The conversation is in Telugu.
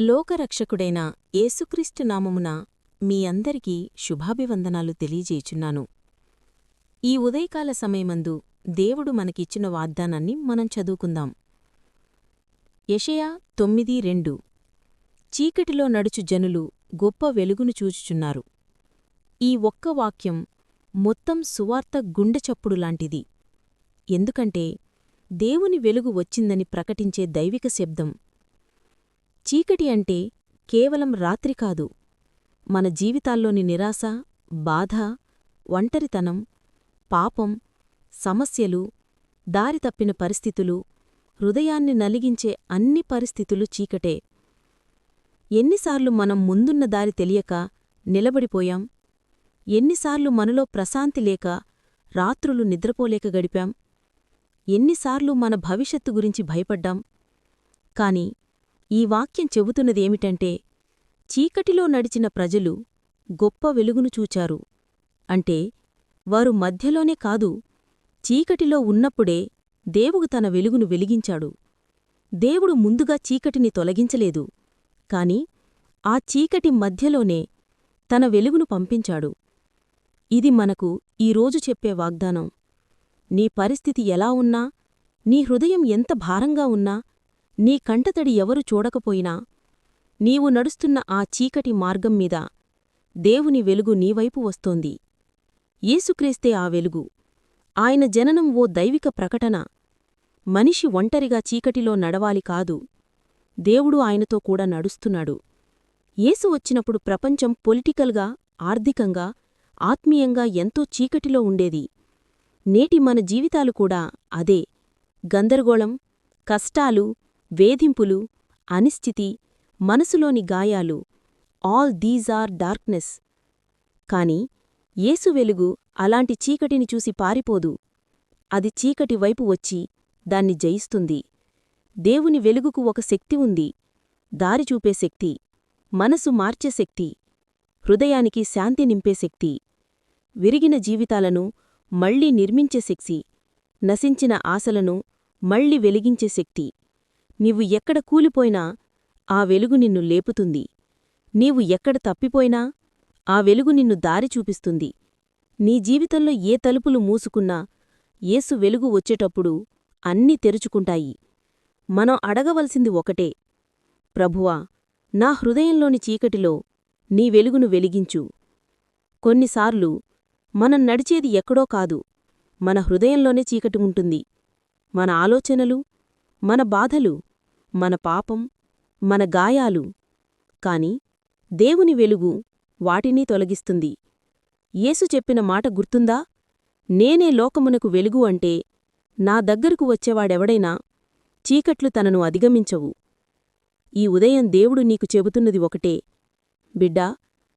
లోకరక్షకుడైన యేసుక్రీస్తు నామమున మీ అందరికీ శుభాభివందనాలు తెలియజేయుచున్నాను. ఈ ఉదయకాల సమయమందు దేవుడు మనకిచ్చిన వాగ్దానాన్ని మనం చదువుకుందాం. యషయా తొమ్మిది రెండు. చీకటిలో నడుచు జనులు గొప్ప వెలుగును చూచుచున్నారు. ఈ ఒక్క వాక్యం మొత్తం సువార్త గుండెచప్పుడు లాంటిది. ఎందుకంటే దేవుని వెలుగు వచ్చిందని ప్రకటించే దైవిక శబ్దం చీకటి అంటే కేవలం రాత్రి కాదు. మన జీవితాల్లోని నిరాశ బాధ ఒంటరితనం పాపం సమస్యలు దారి తప్పిన పరిస్థితులు హృదయాన్ని నలిగించే అన్ని పరిస్థితులు చీకటే. ఎన్నిసార్లు మనం ముందున్న దారి తెలియక నిలబడిపోయాం. ఎన్నిసార్లు మనలో ప్రశాంతి లేక రాత్రులు నిద్రపోలేక గడిపాం. ఎన్నిసార్లు మన భవిష్యత్తు గురించి భయపడ్డాం. కాని ఈ వాక్యం చెబుతున్నదేమిటంటే చీకటిలో నడిచిన ప్రజలు గొప్ప వెలుగును చూచారు. అంటే వారు మధ్యలోనే కాదు చీకటిలో ఉన్నప్పుడే దేవుడు తన వెలుగును వెలిగించాడు. దేవుడు ముందుగా చీకటిని తొలగించలేదు కాని ఆ చీకటి మధ్యలోనే తన వెలుగును పంపించాడు. ఇది మనకు ఈరోజు చెప్పే వాగ్దానం. నీ పరిస్థితి ఎలా ఉన్నా నీ హృదయం ఎంత భారంగా ఉన్నా నీ కంటతడి ఎవరు చూడకపోయినా నీవు నడుస్తున్న ఆ చీకటి మార్గం మీద దేవుని వెలుగు నీవైపు వస్తోంది. యేసుక్రీస్తే ఆ వెలుగు. ఆయన జననం ఓ దైవిక ప్రకటన. మనిషి ఒంటరిగా చీకటిలో నడవాలి కాదు. దేవుడు ఆయనతో కూడా నడుస్తున్నాడు. యేసు వచ్చినప్పుడు ప్రపంచం పొలిటికల్గా ఆర్థికంగా ఆత్మీయంగా ఎంతో చీకటిలో ఉండేది. నేటి మన జీవితాలు కూడా అదే. గందరగోళం కష్టాలు వేధింపులు అనిశ్చితి మనసులోని గాయాలు ఆల్ దీస్ ఆర్ డార్క్నెస్. కాని యేసు వెలుగు అలాంటి చీకటిని చూసి పారిపోదు. అది చీకటి వైపు వచ్చి దాన్ని జయిస్తుంది. దేవుని వెలుగుకు ఒక శక్తి ఉంది. దారి చూపే శక్తి మనసు మార్చే శక్తి హృదయానికి శాంతి నింపే శక్తి విరిగిన జీవితాలను మళ్ళీ నిర్మించే శక్తి నశించిన ఆశలను మళ్ళీ వెలిగించే శక్తి. నీవు ఎక్కడ కూలిపోయినా ఆ వెలుగు నిన్ను లేపుతుంది. నీవు ఎక్కడ తప్పిపోయినా ఆ వెలుగు నిన్ను దారి చూపిస్తుంది. నీ జీవితంలో ఏ తలుపులు మూసుకున్నా ఏసు వెలుగు వచ్చేటప్పుడు అన్నీ తెరుచుకుంటాయి. మనం అడగవలసింది ఒకటే. ప్రభువా నా హృదయంలోని చీకటిలో నీ వెలుగును వెలిగించు. కొన్నిసార్లు మనం నడిచేది ఎక్కడో కాదు మన హృదయంలోనే చీకటి ఉంటుంది. మన ఆలోచనలు మన బాధలు మన పాపం మన గాయాలు. కాని దేవుని వెలుగు వాటినీ తొలగిస్తుంది. యేసు చెప్పిన మాట గుర్తుందా? నేనే లోకమునకు వెలుగు అంటే నా దగ్గరకు వచ్చేవాడెవడైనా చీకట్లు తనను అధిగమించవు. ఈ ఉదయం దేవుడు నీకు చెబుతున్నది ఒకటే. బిడ్డా